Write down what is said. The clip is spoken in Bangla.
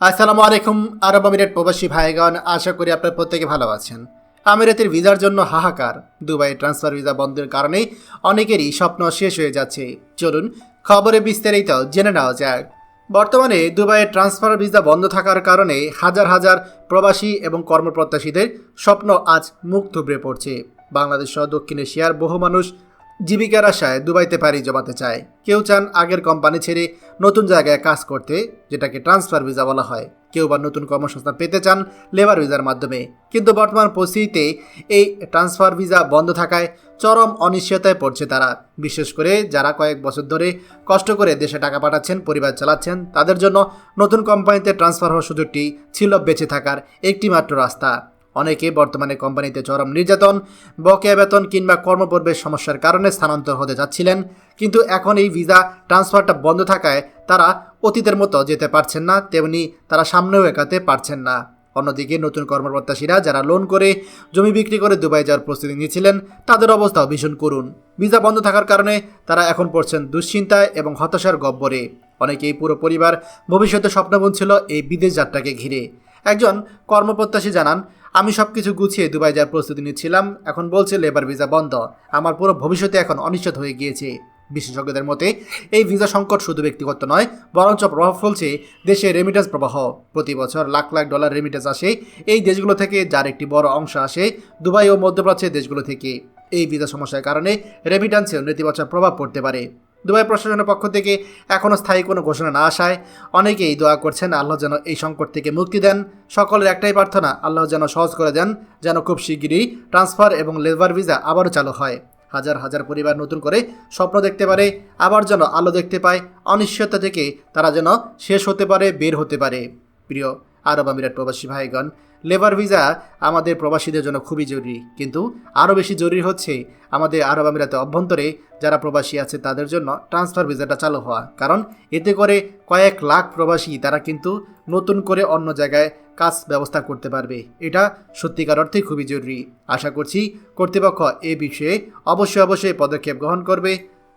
আসসালামু আলাইকুম, আরব আমিরাত প্রবাসী ভাইগণ, আশা করি আপনার প্রত্যেকে ভালো আছেন। আমিরাতের ভিসার জন্য হাহাকার দুবাই ট্রান্সফার ভিসা বন্ধের কারণে অনেকেরই স্বপ্ন শেষ হয়ে যাচ্ছে। চলুন, খবরে বিস্তারিত জেনে নেওয়া যাক। বর্তমানে দুবাইয়ের ট্রান্সফার ভিসা বন্ধ থাকার কারণে হাজার হাজার প্রবাসী এবং কর্মপ্রত্যাশীদের স্বপ্ন আজ মুখ থুবড়ে পড়ছে। বাংলাদেশ সহ দক্ষিণ এশিয়ার বহু মানুষ জীবিকার আশায় দুবাইতে পাড়ি জমাতে চায়। কেউ চান আগের কোম্পানি ছেড়ে নতুন জায়গায় কাজ করতে, যেটাকে ট্রান্সফার ভিসা বলা হয়। কেউ বা নতুন কর্মসংস্থান পেতে চান লেবার ভিসার মাধ্যমে। কিন্তু বর্তমান পরিস্থিতিতে এই ট্রান্সফার ভিসা বন্ধ থাকায় চরম অনিশ্চয়তায় পড়ছে তারা। বিশেষ করে যারা কয়েক বছর ধরে কষ্ট করে দেশে টাকা পাঠাচ্ছেন, পরিবার চালাচ্ছেন, তাদের জন্য নতুন কোম্পানিতে ট্রান্সফার হওয়ার সুযোগটি ছিল বেঁচে থাকার একটি মাত্র রাস্তা। অনেকে বর্তমানে কোম্পানিতে চরম নির্যাতন, বকেয়া বেতন কিংবা কর্মপর্বের সমস্যার কারণে স্থানান্তর হতে যাচ্ছিলেন। কিন্তু এখন এই ভিসা ট্রান্সফারটা বন্ধ থাকায় তারা অতীতের মতো যেতে পারছেন না, তেমনি তারা সামনেও একাতে পারছেন না। অন্যদিকে নতুন কর্মপ্রত্যাশীরা যারা লোন করে, জমি বিক্রি করে দুবাই যাওয়ার প্রস্তুতি নিয়েছিলেন তাদের অবস্থাও ভীষণ করুন ভিসা বন্ধ থাকার কারণে তারা এখন পড়ছেন দুশ্চিন্তায় এবং হতাশার গব্বরে। অনেকেই পুরো পরিবার ভবিষ্যতে স্বপ্ন বুনছিল এই বিদেশ যাত্রাকে ঘিরে। একজন কর্মপ্রত্যাশী জানান আমি সব কিছু গুছিয়ে দুবাই যাওয়ার প্রস্তুতি নিচ্ছিলাম। এখন বলছে লেবার ভিসা বন্ধ। আমার পুরো ভবিষ্যতে এখন অনিশ্চিত হয়ে গিয়েছে। বিশেষজ্ঞদের মতে, এই ভিসা সংকট শুধু ব্যক্তিগত নয়, বরঞ্চ প্রভাব ফেলছে দেশে রেমিটেন্স প্রবাহ। প্রতি বছর লাখ লাখ ডলার রেমিটেন্স আসে। এই দেশগুলো থেকে, যার একটি বড় অংশ আসে দুবাই ও মধ্যপ্রাচ্যের দেশগুলো থেকে। এই ভিসা সমস্যার কারণে রেমিটেন্সেও নেতিবাচক প্রভাব পড়তে পারে। দুবাই প্রশাসনের পক্ষ থেকে এখনও স্থায়ী কোনো ঘোষণা না আসায় অনেকেই দোয়া করছেন আল্লাহ যেন এই সংকট থেকে মুক্তি দেন। সকলের একটাই প্রার্থনা, আল্লাহ যেন সহজ করে দেন, যেন খুব শিগগিরই ট্রান্সফার এবং লেবার ভিসা আবারও চালু হয়। হাজার হাজার পরিবার নতুন করে স্বপ্ন দেখতে পারে, আবার যেন আলো দেখতে পায়। অনিশ্চয়তা থেকে তারা যেন শেষ হতে পারে, বের হতে পারে। প্রিয় আরব আমিরাট প্রবাসী ভাইগণ লেবার ভিসা আমাদের প্রবাসীদের জন্য খুবই জরুরি। কিন্তু আরও বেশি জরুরি হচ্ছে আমাদের আরব আমিরাতে অভ্যন্তরে যারা প্রবাসী আছে তাদের জন্য ট্রান্সফার ভিসাটা চালু হওয়া। কারণ এতে করে কয়েক লাখ প্রবাসী তারা কিন্তু নতুন করে অন্য জায়গায় কাজ ব্যবস্থা করতে পারবে। এটা সত্যিকার অর্থে খুবই জরুরি। আশা করছি কর্তৃপক্ষ এ বিষয়ে অবশ্যই অবশ্যই পদক্ষেপ গ্রহণ করবে।